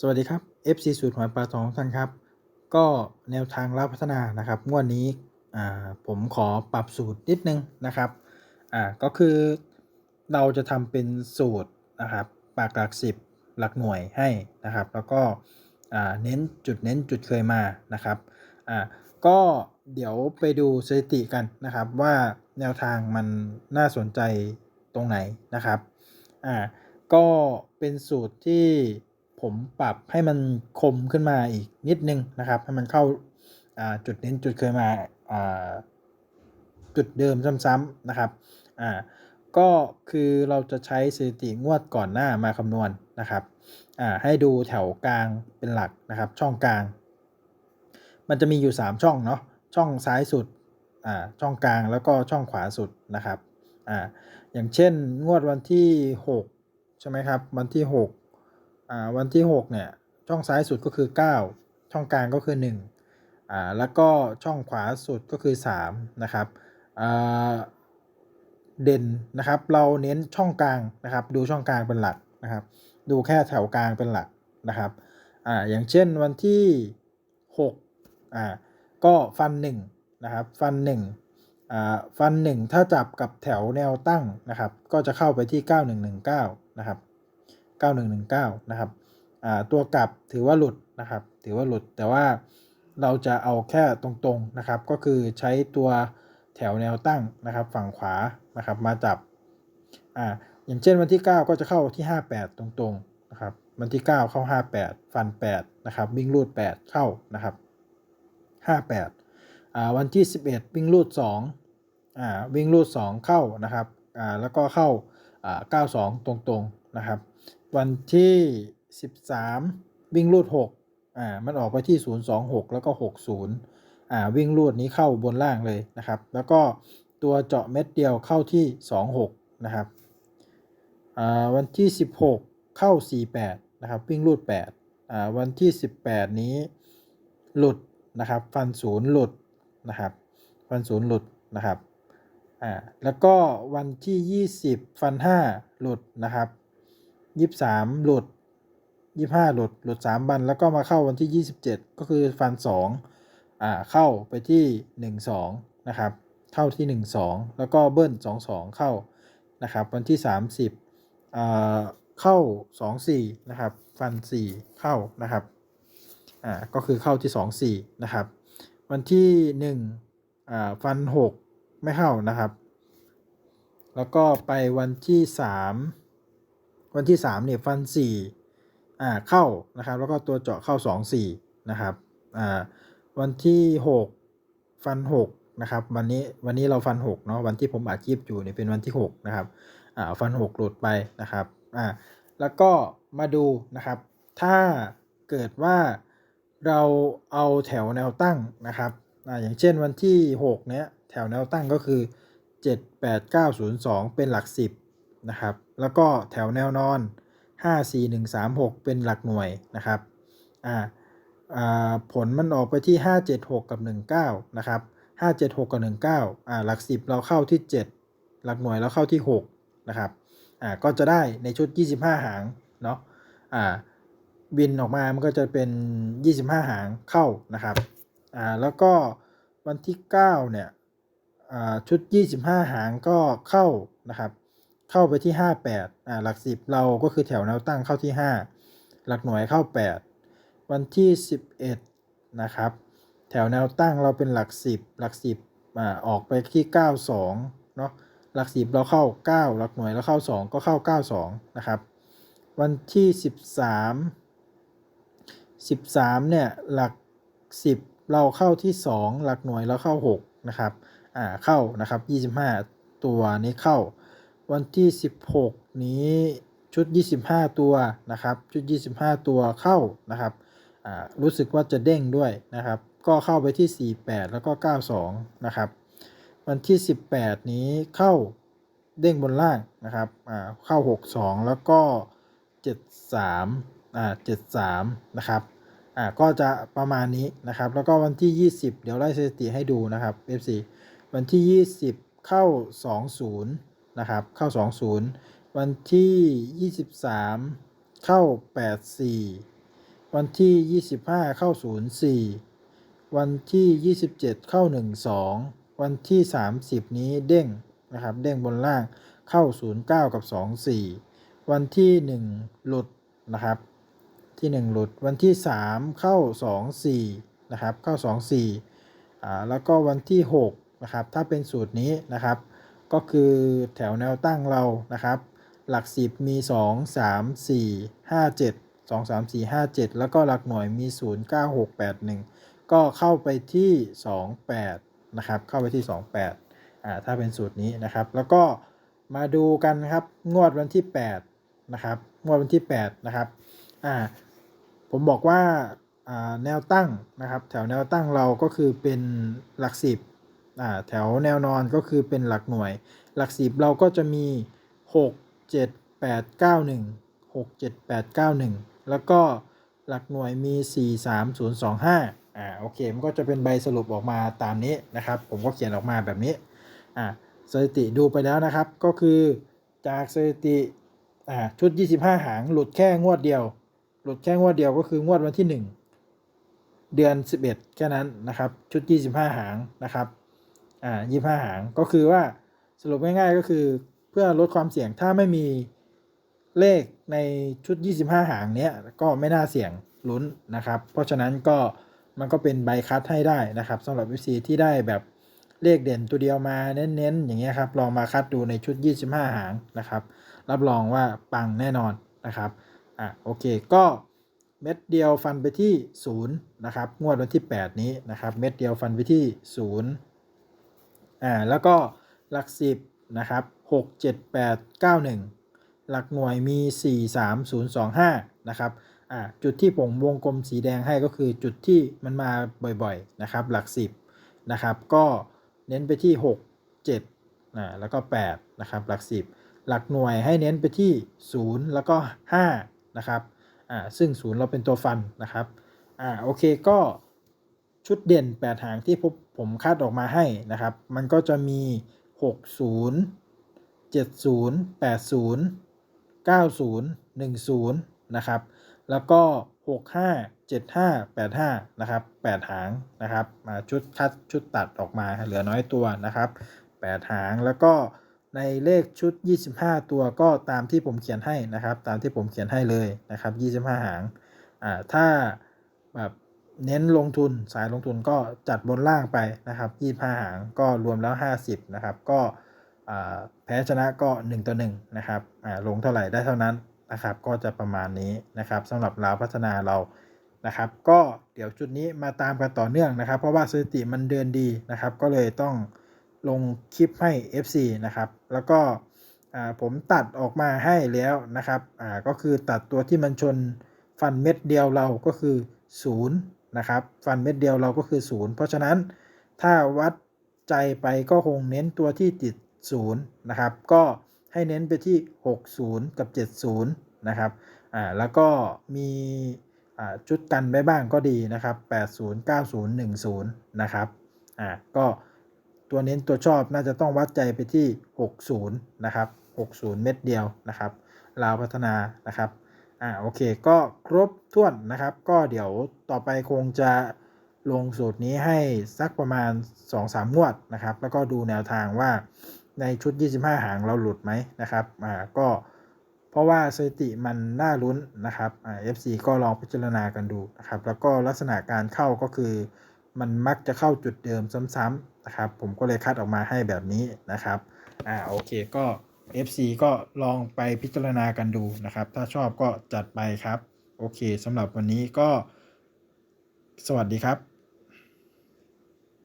สวัสดีครับ FC สูตรหวยปลาทองท่านครับ ก็แนวทางรับพัฒนานะครับงวดนี้ผมขอปรับสูตรนิดนึงนะครับก็คือเราจะทำเป็นสูตรนะครับปากหลักสิบหลักหน่วยให้นะครับ แล้วก็เน้นจุดเน้นจุดเคยมานะครับก็เดี๋ยวไปดูสถิติกันนะครับว่าแนวทางมันน่าสนใจตรงไหนนะครับก็เป็นสูตรที่ ผมปรับให้มันคมขึ้นมาอีกนิดนึงนะครับ ให้มันเข้าจุดเน้นจุดเคยมาจุดเดิมซ้ำๆนะครับอ่าก็คือเราจะใช้สถิติงวดก่อนหน้ามาคำนวณนะครับอ่าให้ดูแถวกลางเป็นหลักนะครับ ช่องกลาง มันจะมีอยู่ 3 ช่องเนาะช่องซ้ายสุดอ่าช่องกลางแล้วก็ช่องขวาสุดนะครับอ่าอย่างเช่นงวดวันที่ 6 ใช่ไหมครับ วันที่ 6 อ่าวันที่ 6 เนี่ย ช่องซ้ายสุดก็คือ 9 ช่องกลางก็คือ 1อ่าแล้วก็ช่องขวาสุดก็คือ 3 นะครับอ่าเด่นนะครับ เราเน้นช่องกลางนะครับ ดูช่องกลางเป็นหลักนะครับ ดูแค่แถวกลางเป็นหลักนะครับอ่าอย่างเช่นวันที่6อ่าก็ฟัน1นะครับ ฟัน1อ่าฟัน 1 ถ้าจับกับแถวแนวตั้งนะครับ ก็จะเข้าไปที่ 9119 นะครับ 9119 นะครับตัวกลับถือว่าหลุดนะครับ ถือว่าหลุดแต่ว่าเราจะเอาแค่ตรงๆนะครับ ก็คือใช้ตัวแถวแนวตั้งนะครับ ฝั่งขวานะครับมาจับอ่าอย่างเช่นวันที่ 9 ก็จะเข้าที่ 58 ตรงๆนะครับวันที่ 9 เข้า 58 ฟัน 8 นะครับ วิ่งรูด 8 เข้านะครับ 58อ่าวันที่ 11 วิ่งรูด2อ่าวิ่งรูด 2 เข้านะครับอ่าแล้วก็เข้าอ่า92 ตรงๆนะครับวันที่ 13 วิ่งรูด6อ่ามันออกไปที่ 026 แล้วก็ 60อ่าวิ่งรูดนี้เข้าบนล่างเลยนะครับ แล้วก็ตัวเจาะเม็ดเดียวเข้าที่ 26 นะครับอ่าวันที่ 16 เข้า 48 นะครับ วิ่งรูด8อ่าวันที่ 18 นี้หลุดนะครับ ฟันศูนย์หลุดนะครับ ฟันศูนย์หลุดนะครับอ่าแล้วก็วันที่ 20 ฟัน 5 หลุดนะครับ 23หลุด25หลุดหลุด3บันแล้วก็มาเข้าวันที่27ก็คือฟัน2อ่าเข้าไปที่12นะครับเข้าที่12แล้วก็เบิ้ล22เข้านะครับวันที่30อ่าเข้า24นะครับฟัน4เข้านะครับอ่าก็คือเข้าที่24นะครับวันที่1อ่าฟัน6ไม่เข้านะครับ แล้วก็ไปวันที่3 วันที่3เนี่ยฟัน4อ่าเข้านะครับแล้วก็ตัวเจาะเข้า 2 4นะครับอ่าวันที่ 6 ฟัน6นะครับวันนี้วันนี้เราฟัน6เนาะวันที่ผมอัดคลิปอยู่เนี่ยเป็นวันที่6นะครับอ่าฟัน 6 หลุดไปนะครับอ่าแล้วก็มาดูนะครับ ถ้าเกิดว่าเราเอาแถวแนวตั้งนะครับอ่าอย่างเช่นวันที่ 6 เนี้ยแถวแนวตั้งก็คือ 7 8 9 0 2 เป็นหลัก 10 นะครับ แล้วก็แถวแนวนอน 5 4 1 3 6 เป็นหลักหน่วยนะครับอ่าอ่าผลมันออกไปที่ 5 7 6 กับ 19 นะครับ 5 7 6 กับ 19อ่าหลัก 10 เราเข้าที่ 7 หลักหน่วยเราเข้าที่ 6 นะครับอ่าก็จะได้ในชุด 25 หางเนาะอ่าบินออกมา มันก็จะเป็น 25 หางเข้านะครับอ่าแล้วก็วันที่ 9 เนี่ยอ่าชุด 25 หางก็เข้านะครับ เข้าไปที่ 58อ่าหลัก 10 เราก็คือแถวแนวตั้งเข้าที่ 5 หลักหน่วยเข้า 8 วันที่ 11 นะครับ แถวแนวตั้งเราเป็นหลัก 10 หลัก 10อ่าออกไปที่ 92 เนาะหลัก 10 เราเข้า 9 หลักหน่วยเราเข้า 2 ก็เข้า 92 นะครับ วันที่ 13 13 เนี่ย หลัก 10 เราเข้าที่ 2 หลักหน่วยเราเข้า 6 นะครับ อ่า เข้านะครับ 25 ตัวนี้เข้า วันที่ 16 นี้ชุด 25 ตัวนะครับชุด 25 ตัวเข้านะครับรู้สึกว่าจะเด้งด้วยนะครับ ก็เข้าไปที่ 48 แล้วก็ 92 นะครับ วันที่ 18 นี้เข้าเด้งบนล่างนะครับเข้า 62 แล้วก็ 73อ่า73 นะครับอ่าก็จะประมาณนี้นะครับ แล้วก็วันที่ 20 เดี๋ยวไล่สถิติให้ดูนะครับ FC วันที่ 20 เข้า 20 นะครับ เข้า 20 วันที่ 23 เข้า 84 วันที่ 25 เข้า 04 วันที่ 27 เข้า 12 วันที่ 30 นี้เด้งนะครับ เด้งบนล่างเข้า 09 กับ 24 วันที่ 1 หลุดนะครับที่ 1 หลุดวันที่ 3 เข้า 24 นะครับ เข้า 24อ่าแล้วก็วันที่ 6 นะครับ ถ้าเป็นสูตรนี้นะครับ ก็คือแถวแนวตั้งเรานะครับ หลัก 10 มี 2 3 4 5 7 2 3 4 5 7 แล้วก็หลักหน่วยมี 0 9 6 8 1 ก็เข้าไปที่ 28 นะครับ เข้าไปที่ 28อ่าถ้าเป็นสูตรนี้นะครับ แล้วก็มาดูกันครับ งวดวันที่ 8 นะครับ งวดวันที่ 8 นะครับอ่าผมบอกว่าอ่าแนวตั้งนะครับ แถวแนวตั้งเราก็คือเป็นหลัก 10 แถวแนวนอนก็คือเป็นหลักหน่วย หลัก10เราก็จะมี 6 7 8 9 1 6 7 8 9 1 แล้วก็หลักหน่วยมี 4 3 0 2 5 อ่า โอเค มันก็จะเป็นใบสรุปออกมาตามนี้นะครับ ผมก็เขียนออกมาแบบนี้ อ่า สถิติดูไปแล้วนะครับ ก็คือจากสถิติ อ่า ชุด 25 หาง หลุดแค่งวดเดียว หลุดแค่งวดเดียวก็คืองวดวันที่ 1 เดือน 11 แค่นั้นนะครับ ชุด 25 หางนะครับ อ่า25หางก็คือว่าสรุปง่ายๆก็คือเพื่อลดความเสี่ยงถ้าไม่มีเลขในชุด 25 หางเนี้ยก็ไม่น่าเสี่ยงลุ้นนะครับ เพราะฉะนั้นก็มันก็เป็นใบคัดให้ได้นะครับสำหรับ FC ที่ได้แบบเลขเด่นตัวเดียวมาเน้นๆ อย่างเงี้ยครับ ลองมาคัดดูในชุด 25 หางนะครับ รับรองว่าปังแน่นอนนะครับอะโอเคก็เม็ดเดียวฟันไปที่ 0 นะครับ งวดวันที่ 8 นี้นะครับ เม็ดเดียวฟันไปที่ 0 อ่าแล้วก็หลัก10นะครับ6 7 8 9 1หลักหน่วยมี 4 3 0 2 5 นะครับ อ่า จุดที่ผมวงกลมสีแดงให้ก็คือจุดที่มันมาบ่อยๆ นะครับ หลัก 10 นะครับ ก็เน้นไปที่ 6 7 อ่า แล้วก็ 8 นะครับ หลัก 10 หลักหน่วยให้เน้นไปที่ 0 แล้วก็ 5 นะครับ อ่า ซึ่ง 0 เราเป็นตัวฟันนะครับ อ่า โอเค ก็ ชุดเด่น 8 หางที่ผมคาดออกมาให้นะครับ มันก็จะมี 60 70 80 90 10 นะครับ แล้วก็ 65 75 85 นะครับ 8 หางนะครับมาชุดคัดชุดตัดออกมาเหลือน้อยตัวนะครับ 8 หางแล้วก็ในเลขชุด 25 ตัวก็ตามที่ผมเขียนให้นะครับ ตามที่ผมเขียนให้เลยนะครับ 25 หางอ่าถ้าแบบ เน้นลงทุนสายลงทุนก็จัดบนล่างไปนะครับ25หางก็รวมแล้ว 50นะครับก็แพ้ชนะก็ 1 ต่อ1นะครับลงเท่าไหร่ได้เท่านั้นนะครับ ก็จะประมาณนี้นะครับสำหรับลาวพัฒนาเรานะครับ ก็เดี๋ยวจุดนี้มาตามกันต่อเนื่องนะครับ เพราะว่าสถิติมันเดินดีนะครับ ก็เลยต้องลงคลิปให้ FC นะครับ แล้วก็ผมตัดออกมาให้แล้วนะครับก็คือตัดตัวที่มันชนฟันเม็ดเดียวเราก็คือ 0 นะครับ ฟันเม็ดเดียวเราก็คือ 0 เพราะฉะนั้นถ้าวัดใจไปก็คงเน้นตัวที่ติด 0 นะครับ ก็ให้เน้นไปที่ 60 กับ 70 นะครับ อ่า แล้วก็มีอ่าชุดกันไว้บ้างก็ดีนะครับ 80 90 10 นะครับ อ่า ก็ตัวเน้นตัวชอบน่าจะต้องวัดใจไปที่ 60 นะครับ 60 เม็ดเดียวนะครับ ลาวพัฒนานะครับ อ่าโอเคก็ครบถ้วนนะครับ ก็เดี๋ยวต่อไปคงจะลงสูตรนี้ให้สักประมาณ 2-3งวดนะครับ แล้วก็ดูแนวทางว่าในชุด 25 หางเราหลุดไหมนะครับอ่าก็เพราะว่าสถิติมันน่าลุ้นนะครับอ่า FC ก็ลองพิจารณากันดูนะครับ แล้วก็ลักษณะการเข้าก็คือ มันมักจะเข้าจุดเดิมซ้ำๆนะครับ ผมก็เลยคัดออกมาให้แบบนี้นะครับอ่าโอเคก็ FC ก็ลองไปพิจารณากันดูนะครับ ถ้าชอบก็จัดไปครับ โอเคสำหรับวันนี้ก็ สวัสดีครับ